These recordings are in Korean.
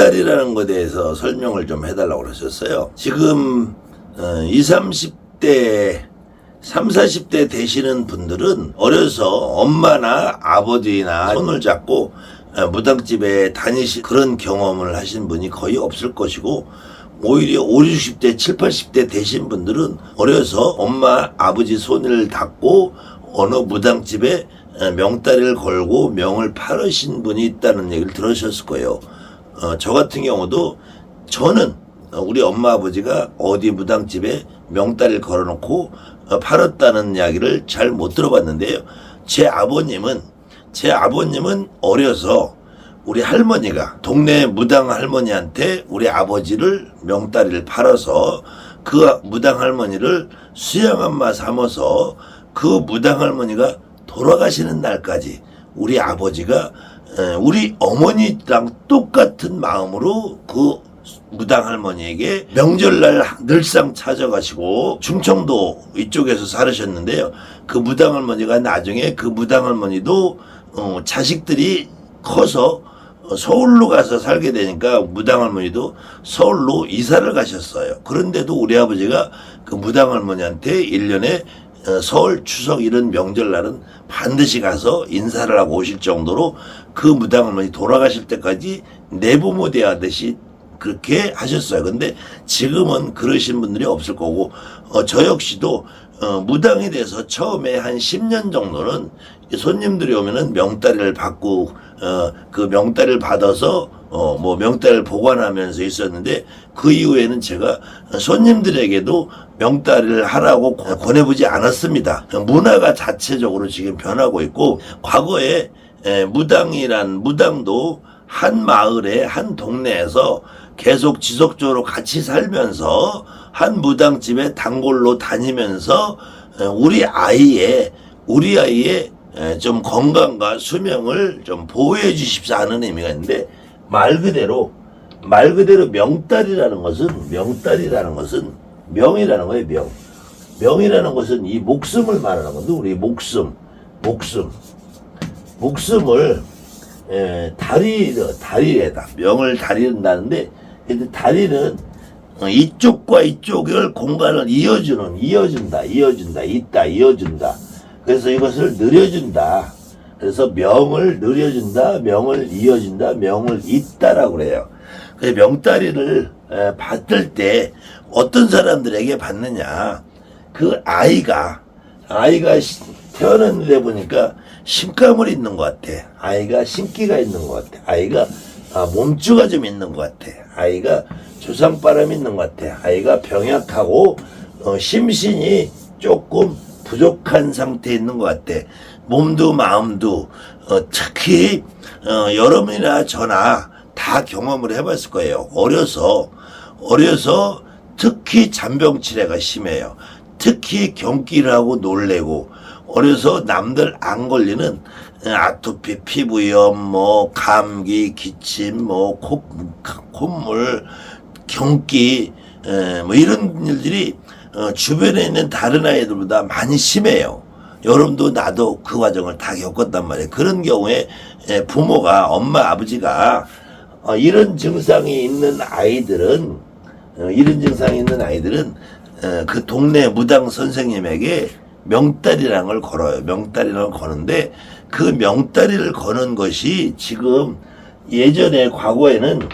명달이라는 것에 대해서 설명을 좀 해달라고 그러셨어요. 지금 어, 20, 30대 3, 40대 되시는 분들은 어려서 엄마나 아버지나 손을 잡고 어, 무당집에 다니시 그런 경험을 하신 분이 거의 없을 것이고 오히려 5, 60대, 7, 80대 되신 분들은 어려서 엄마, 아버지 손을 잡고 어느 무당집에 어, 명다리를 걸고 명을 팔으신 분이 있다는 얘기를 들으셨을 거예요. 어, 저 같은 경우도 저는 어, 우리 엄마 아버지가 어디 무당집에 명다리를 걸어놓고 어, 팔았다는 이야기를 잘 못 들어봤는데요. 제 아버님은 제 아버님은 어려서 우리 할머니가 동네 무당 할머니한테 우리 아버지를 명다리를 팔아서 그 무당 할머니를 수양한 마 삼아서 그 무당 할머니가 돌아가시는 날까지 우리 아버지가 에, 우리 어머니랑 똑같은 마음으로 그 무당 할머니에게 명절날 늘상 찾아가시고 충청도 이쪽에서 살으셨는데요. 그 무당 할머니가 나중에 그 무당 할머니도 어, 자식들이 커서 어, 서울로 가서 살게 되니까 무당 할머니도 서울로 이사를 가셨어요. 그런데도 우리 아버지가 그 무당 할머니한테 1년에 어, 서울 추석 이런 명절날은 반드시 가서 인사를 하고 오실 정도로 그 무당 할머니 돌아가실 때까지 내부모 대하듯이 그렇게 하셨어요. 근데 지금은 그러신 분들이 없을 거고, 어, 저 역시도, 어, 무당에 대해서 처음에 한 10년 정도는 이 손님들이 오면은 명다리를 받고, 어, 그 명다리를 받아서, 어, 뭐 명다리를 보관하면서 있었는데, 그 이후에는 제가 손님들에게도 명다리를 하라고 권해보지 않았습니다. 문화가 자체적으로 지금 변하고 있고, 과거에 에, 무당이란 무당도 한 마을에 한 동네에서 계속 지속적으로 같이 살면서 한 무당집에 단골로 다니면서 에, 우리 아이의 우리 아이의 에, 좀 건강과 수명을 좀 보호해 주십사 하는 의미가 있는데 말 그대로 말 그대로 명달이라는 것은 명달이라는 것은 명이라는 거예요 명. 명이라는 것은 이 목숨을 말하는 건데 우리 목숨 목숨. 목숨을 에, 다리 다리에다 명을 다리는다는데 근데 다리는 어, 이쪽과 이쪽을 공간을 이어주는 이어준다 이어준다 있다 이어준다 그래서 이것을 늘려준다 그래서 명을 늘려준다 명을 이어준다 명을 잇다라고 그래요 그래서 명다리를 에, 받을 때 어떤 사람들에게 받느냐 그 아이가 아이가 시- 태어났는데 보니까 심감을 있는 것 같아. 아이가 신기가 있는 것 같아. 아이가 아, 몸주가 좀 있는 것 같아. 아이가 조상바람이 있는 것 같아. 아이가 병약하고 어, 심신이 조금 부족한 상태에 있는 것 같아. 몸도 마음도 어, 특히 어, 여러분이나 저나 다 경험을 해봤을 거예요. 어려서 어려서 특히 잔병치레가 심해요. 특히 경기를 하고 놀래고 어려서 남들 안 걸리는 아토피, 피부염, 뭐 감기, 기침, 뭐 콧, 콧물, 경기, 에, 뭐 이런 일들이 어, 주변에 있는 다른 아이들보다 많이 심해요. 여러분도 나도 그 과정을 다 겪었단 말이에요. 그런 경우에 에, 부모가 엄마 아버지가 어, 이런 증상이 있는 아이들은 어, 이런 증상이 있는 아이들은 어, 그 동네 무당 선생님에게 명다리라는 걸 걸어요. 명다리라는 걸 거는데 그 명다리를 거는 것이 지금 예전에 과거에는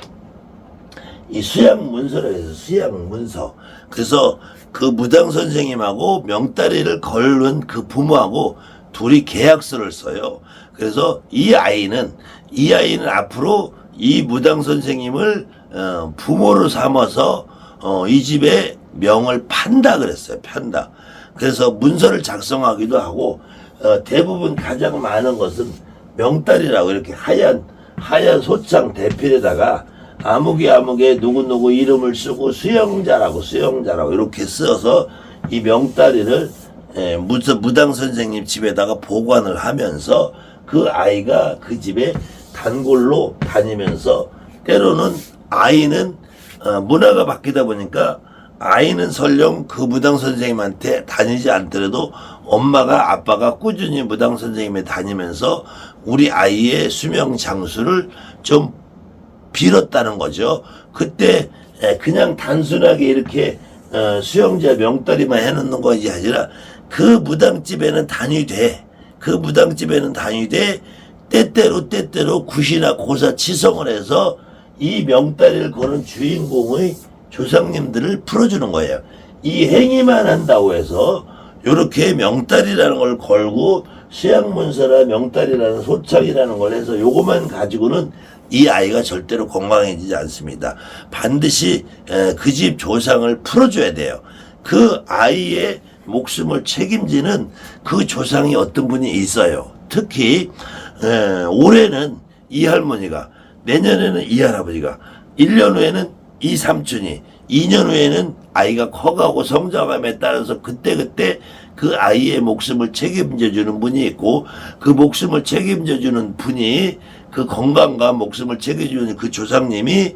이 수양 문서라 해서 수양 문서. 그래서 그 무당 선생님하고 명다리를 걸는 그 부모하고 둘이 계약서를 써요. 그래서 이 아이는 이 아이는 앞으로 이 무당 선생님을 어, 부모로 삼아서 어, 이 집에 명을 판다 그랬어요. 판다. 그래서 문서를 작성하기도 하고 어, 대부분 가장 많은 것은 명달이라고 이렇게 하얀 하얀 소장 대필에다가 아무개 아무개 누구누구 이름을 쓰고 수영자라고 수영자라고 이렇게 써서 이 명다리를 에, 무, 무당 선생님 집에다가 보관을 하면서 그 아이가 그 집에 단골로 다니면서 때로는 아이는 어, 문화가 바뀌다 보니까 아이는 설령 그 무당 선생님한테 다니지 않더라도 엄마가 아빠가 꾸준히 무당 선생님에 다니면서 우리 아이의 수명 장수를 좀 빌었다는 거죠. 그때 에, 그냥 단순하게 이렇게 어, 수영자 명다리만 해놓는 것이 아니라 그 무당집에는 단위 돼. 그 무당집에는 단위 돼 때때로 때때로 굿이나 고사 치성을 해서 이 명다리를 거는 주인공의 조상님들을 풀어주는 거예요. 이 행위만 한다고 해서 요렇게 명다리라는 걸 걸고 수양문서라 명다리라는 소창이라는 걸 해서 요것만 가지고는 이 아이가 절대로 건강해지지 않습니다. 반드시 그 집 조상을 풀어줘야 돼요. 그 아이의 목숨을 책임지는 그 조상이 어떤 분이 있어요. 특히 에, 올해는 이 할머니가 내년에는 이 할아버지가 1년 후에는 이 삼촌이 2년 후에는 아이가 커가고 성장함에 따라서 그때그때 그 아이의 목숨을 책임져 주는 분이 있고 그 목숨을 책임져 주는 분이 그 건강과 목숨을 책임주는 그 조상님이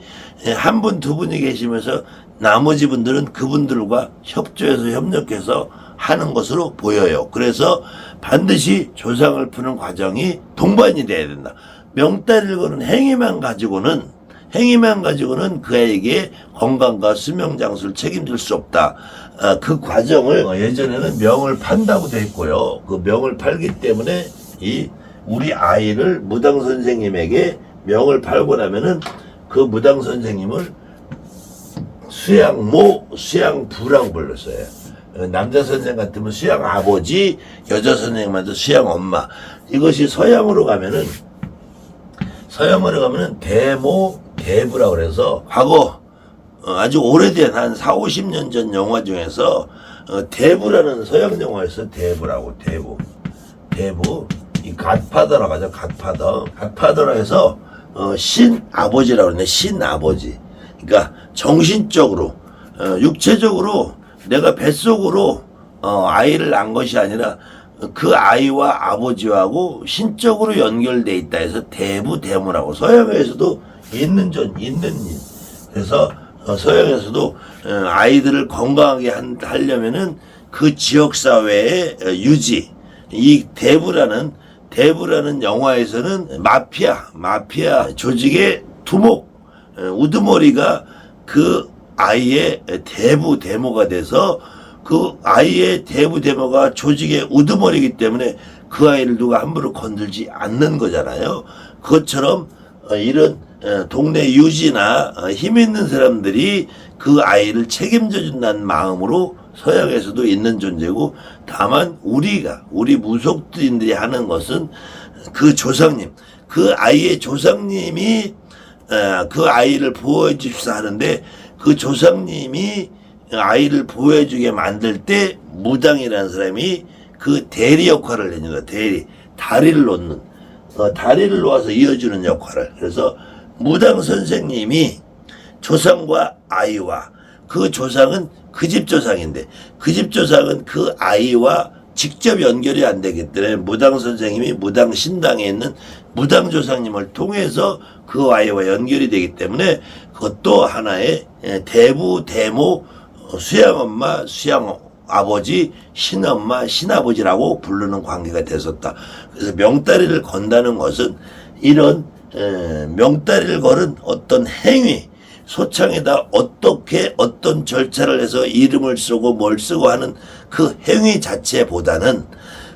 한 분, 두 분이 계시면서 나머지 분들은 그분들과 협조해서 협력해서 하는 것으로 보여요. 그래서 반드시 조상을 푸는 과정이 동반이 돼야 된다. 명다리를 거는 행위만 가지고는 행위만 가지고는 그에게 건강과 수명 장수를 책임질 수 없다. 아, 그 과정을 어, 예전에는 명을 판다고 돼 있고요. 그 명을 팔기 때문에 이 우리 아이를 무당 선생님에게 명을 팔고 나면은 그 무당 선생님을 수양모, 수양부라고 불렀어요. 어, 남자 선생 같으면 수양 아버지, 여자 선생님한테 수양 엄마. 이것이 서양으로 가면은 서양으로 가면은 대모, 대부라고 그래서 과거 어, 아주 오래된 한 4, 50년 전 영화 중에서 어, 대부라는 서양 영화에서 대부라고 대부. 대부. 이 갓파더라고 하죠. 갓파더. 갓파더라 해서 어, 신 아버지라고 그러네. 신 아버지. 그러니까 정신적으로 어, 육체적으로 내가 뱃속으로 어, 아이를 낳은 것이 아니라 그 아이와 아버지하고 신적으로 연결돼 있다 해서 대부 대무라고 서양에서도 있는 존 있는 일. 그래서 어, 서양에서도 어, 아이들을 건강하게 한, 하려면은 그 지역 사회의 어, 유지 이 대부라는 대부라는 영화에서는 마피아 마피아 조직의 두목 어, 우두머리가 그 아이의 대부 대모가 돼서 그 아이의 대부 대모가 조직의 우두머리이기 때문에 그 아이를 누가 함부로 건들지 않는 거잖아요. 그것처럼 어, 이런 어, 동네 유지나 어, 힘 있는 사람들이 그 아이를 책임져 준다는 마음으로 서양에서도 있는 존재고 다만 우리가 우리 무속들인들이 하는 것은 그 조상님 그 아이의 조상님이 어, 그 아이를 보호해 줍시다 하는데 그 조상님이 아이를 보호해 주게 만들 때 무당이라는 사람이 그 대리 역할을 해주는 거야 대리. 다리를 놓는. 어, 다리를 놓아서 이어주는 역할을. 그래서 무당 선생님이 조상과 아이와 그 조상은 그 집 조상인데 그 집 조상은 그 아이와 직접 연결이 안 되기 때문에 무당 선생님이 무당 신당에 있는 무당 조상님을 통해서 그 아이와 연결이 되기 때문에 그것도 하나의 예, 대부 대모 어, 수양 엄마 수양 아버지 신엄마 신아버지라고 부르는 관계가 됐었다. 그래서 명다리를 건다는 것은 이런 에, 명다리를 걸은 어떤 행위 소창에다 어떻게 어떤 절차를 해서 이름을 쓰고 뭘 쓰고 하는 그 행위 자체보다는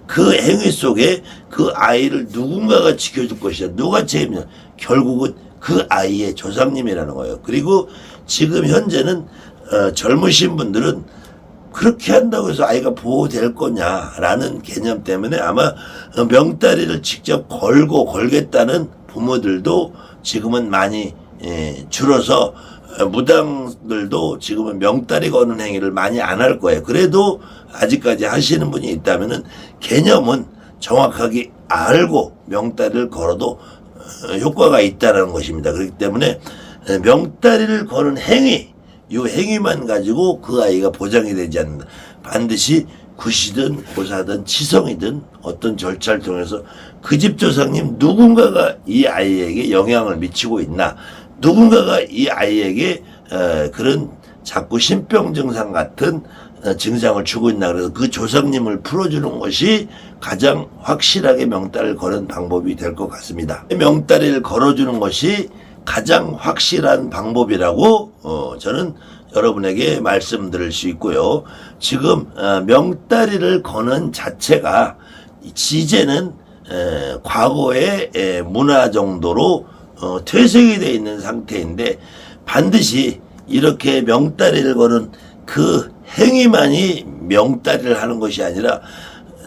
그 행위 속에 그 아이를 누군가가 지켜줄 것이다. 누가 책임져? 결국은 그 아이의 조상님이라는 거예요. 그리고 지금 현재는 어, 젊으신 분들은 그렇게 한다고 해서 아이가 보호될 거냐라는 개념 때문에 아마 명다리를 직접 걸고 걸겠다는 부모들도 지금은 많이 예, 줄어서 어, 무당들도 지금은 명다리 거는 행위를 많이 안 할 거예요. 그래도 아직까지 하시는 분이 있다면은 개념은 정확하게 알고 명다리를 걸어도 어, 효과가 있다는 것입니다. 그렇기 때문에 에, 명다리를 거는 행위, 이 행위만 가지고 그 아이가 보장이 되지 않는다. 반드시 굿이든 고사든 치성이든 어떤 절차를 통해서 그 집 조상님 누군가가 이 아이에게 영향을 미치고 있나 누군가가 이 아이에게 어, 그런 자꾸 신병 증상 같은 어, 증상을 주고 있나 그래서 그 조상님을 풀어주는 것이 가장 확실하게 명다리를 거는 방법이 될 것 같습니다. 명다리를 걸어주는 것이 가장 확실한 방법이라고 어, 저는 여러분에게 말씀드릴 수 있고요. 지금 어, 명다리를 거는 자체가 지제는 에, 과거의 에, 문화 정도로 어, 퇴색이 되어 있는 상태인데 반드시 이렇게 명다리를 거는 그 행위만이 명다리를 하는 것이 아니라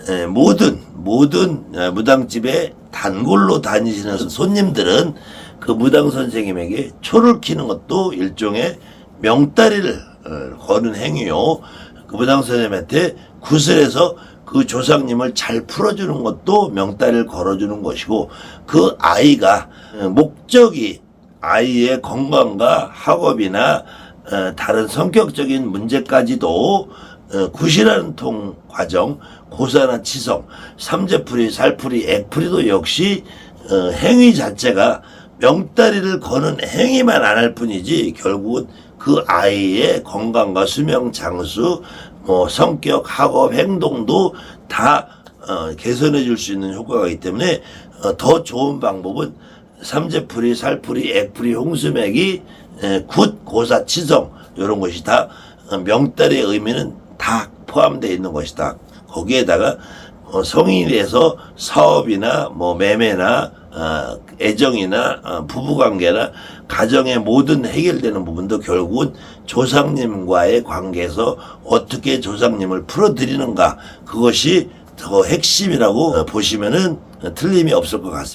에, 모든 모든 어, 무당집에 단골로 다니시는 손님들은 그 무당 선생님에게 초를 키는 것도 일종의 명다리를 어, 거는 행위요. 그 무당 선생님한테 구슬해서 그 조상님을 잘 풀어주는 것도 명다리를 걸어주는 것이고 그 아이가 어, 목적이 아이의 건강과 학업이나 어, 다른 성격적인 문제까지도 어, 구실하는 통 과정, 고사나 치성, 삼재풀이, 살풀이, 액풀이도 역시 어, 행위 자체가 명다리를 거는 행위만 안 할 뿐이지 결국은 그 아이의 건강과 수명 장수, 뭐 성격, 학업, 행동도 다 어, 개선해 줄 수 있는 효과가 있기 때문에 어, 더 좋은 방법은 삼재풀이, 살풀이, 액풀이, 홍수맥이 에, 굿, 고사, 치성 이런 것이 다 어, 명달의 의미는 다 포함되어 있는 것이다. 거기에다가 어, 성인이 돼서 사업이나 뭐 매매나 어, 애정이나 어, 부부관계나 가정의 모든 해결되는 부분도 결국은 조상님과의 관계에서 어떻게 조상님을 풀어드리는가 그것이 더 핵심이라고 어, 보시면은 틀림이 없을 것 같습니다.